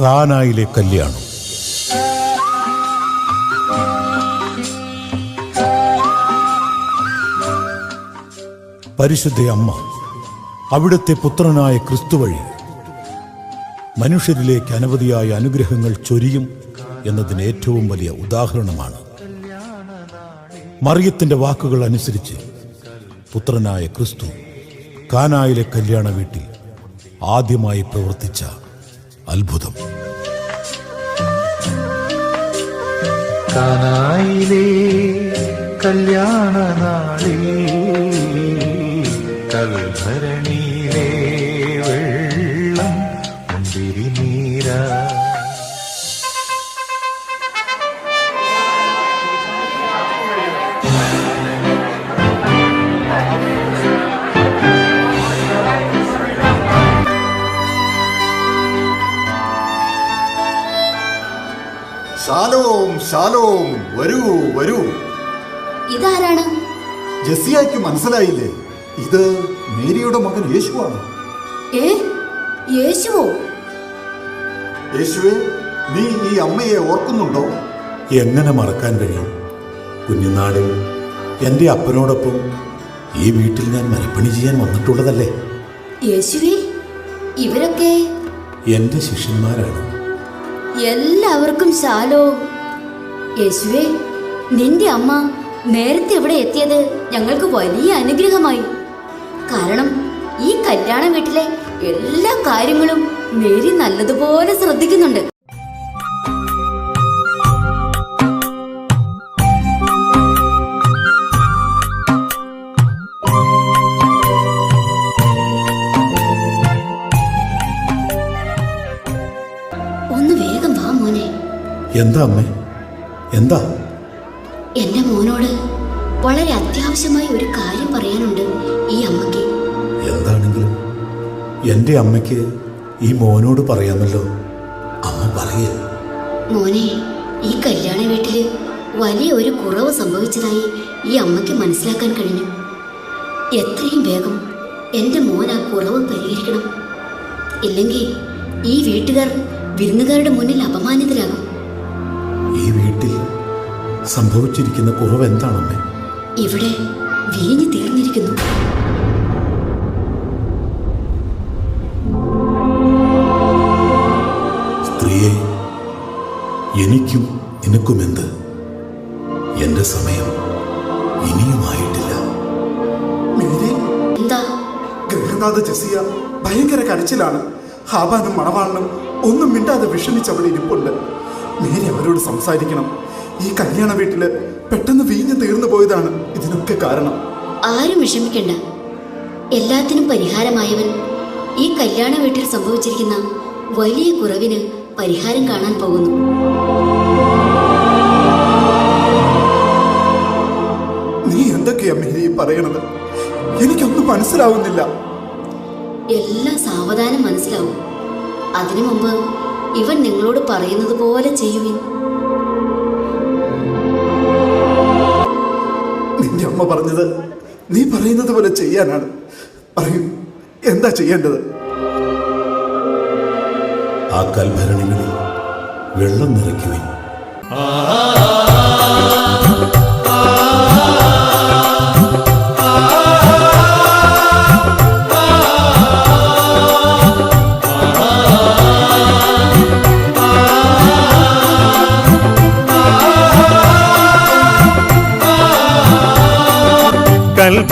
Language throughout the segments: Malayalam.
കാനായിലെ കല്യാണം. പരിശുദ്ധ അമ്മ അവിടുത്തെ പുത്രനായ ക്രിസ്തു വഴി മനുഷ്യരിലേക്ക് അനവധിയായ അനുഗ്രഹങ്ങൾ ചൊരിയും എന്നതിന് ഏറ്റവും വലിയ ഉദാഹരണമാണ്. മറിയത്തിന്റെ വാക്കുകൾ അനുസരിച്ച് പുത്രനായ ക്രിസ്തു കാനായിലെ കല്യാണ വീട്ടിൽ ആദ്യമായി പ്രവർത്തിച്ച അത്ഭുതം. കാനായിലേ കല്യാണ നാളിൽ കൽഭരണിയിലെ ശാലോം ശാലോം വരൂ വരൂ. ഇതാരാണ്? ജസിയായ്ക്ക് മനസ്സിലായില്ലേ? ഇത് മേരിയുടെ മകൻ യേശുവാണ്. ഏ? യേശുവോ? യേശുവേ നീ ഈ അമ്മയെ ഓർക്കുന്നുണ്ടോ? എങ്ങനെ മറക്കാൻ കഴിയും? കുഞ്ഞുനാളിൽ എന്റെ അപ്പനോടൊപ്പം ഈ വീട്ടിൽ ഞാൻ മരപ്പണി ചെയ്യാൻ വന്നിട്ടുള്ളതല്ലേ? യേശുവേ ഇവരൊക്കെ? എന്റെ ശിഷ്യന്മാരാണ്. എല്ലാവർക്കും ശാലോ. യേശുവേ നിന്റെ അമ്മ നേരത്തെ ഇവിടെ എത്തിയത് ഞങ്ങൾക്ക് വലിയ അനുഗ്രഹമായി. കാരണം ഈ കല്യാണ വീട്ടിലെ എല്ലാ കാര്യങ്ങളും മേരി നല്ലതുപോലെ ശ്രദ്ധിക്കുന്നുണ്ട്. എന്താ അമ്മേ? എന്താ? എന്റെ മോനോട് വളരെ അത്യാവശ്യമായി ഒരു കാര്യം പറയാനുണ്ട് ഈ അമ്മയ്ക്ക്. എന്താണെങ്കിലും എന്റെ അമ്മയ്ക്ക് ഈ മോനോട് പറയാമല്ലോ. അമ്മ പറയേ. മോനെ ഈ കല്യാണ വീട്ടിൽ വലിയ ഒരു കുറവ് സംഭവിച്ചതായി ഈ അമ്മയ്ക്ക് മനസ്സിലാക്കാൻ കഴിഞ്ഞു. എത്രയും വേഗം എന്റെ മോൻ ആ കുറവ് പരിഹരിക്കണം. ഇല്ലെങ്കിൽ ഈ വീട്ടുകാർ വിരുന്നുകാരുടെ മുന്നിൽ അപമാനിതരാകും. ഈ വീട്ടിൽ സംഭവിച്ചിരിക്കുന്ന കുറവ് എന്താണമ്മേ ഇവിടെ വീഞ്ഞു തീർന്നിരിക്കുന്നു. സ്ത്രീയെ എനിക്കും നിനക്കുമെന്ത്? എന്റെ സമയം ഇനിയുമായിട്ടില്ല. ഗൃഹനാഥ ജസിയ ഭയങ്കര കരച്ചിലാണ്. ഹാബാനും മണവാളനും ഒന്നും മിണ്ടാതെ വിഷമിച്ച് അവിടെ ഇരിപ്പുണ്ട്. മേരി അവരോട് സംസാരിക്കണം. ഈ കല്യാണ വീട്ടിൽ പെട്ടെന്ന് വീഞ്ഞു തീർന്നു പോയതാണ് ഇതിനൊക്കെ കാരണം. ആരും വിഷമിക്കണ്ട. എല്ലാത്തിനും പരിഹാരമായവൻ ഈ കല്യാണ വീട്ടിൽ സംഭവിച്ചിരിക്കുന്ന വലിയ കുറവിന് പരിഹാരം കാണാൻ പോകുന്നു. നീ എന്തൊക്കെയാ മേരി പറയണത്? എനിക്കൊന്നും മനസ്സിലാവുന്നില്ല. എല്ലാം സാവധാനം മനസ്സിലാവും. അതിനു മുമ്പ് ഇവൻ നിങ്ങളോട് പറയുന്നത് പോലെ ചെയ്യുവിൻ. നിന്റെ അമ്മ പറഞ്ഞത് നീ പറയുന്നത് പോലെ ചെയ്യാനാണ്. പറയൂ എന്താ ചെയ്യേണ്ടത്? ആ കൽഭരണികളിൽ വെള്ളം നിറയ്ക്കുവിൻ.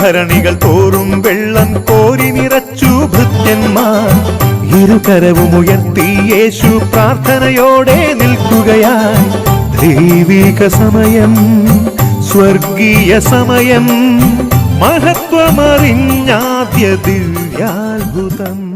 കൽഭരണികൾ തോറും വെള്ളം കോരി നിറച്ചു ഭൃത്യന്മാർ. ഇരുകരവും ഉയർത്തി യേശു പ്രാർത്ഥനയോടെ നിൽക്കുകയായി. ദൈവിക സമയം സ്വർഗീയ സമയം മഹത്വമറിഞ്ഞാദ്യ ദിവ്യാത്ഭുതം.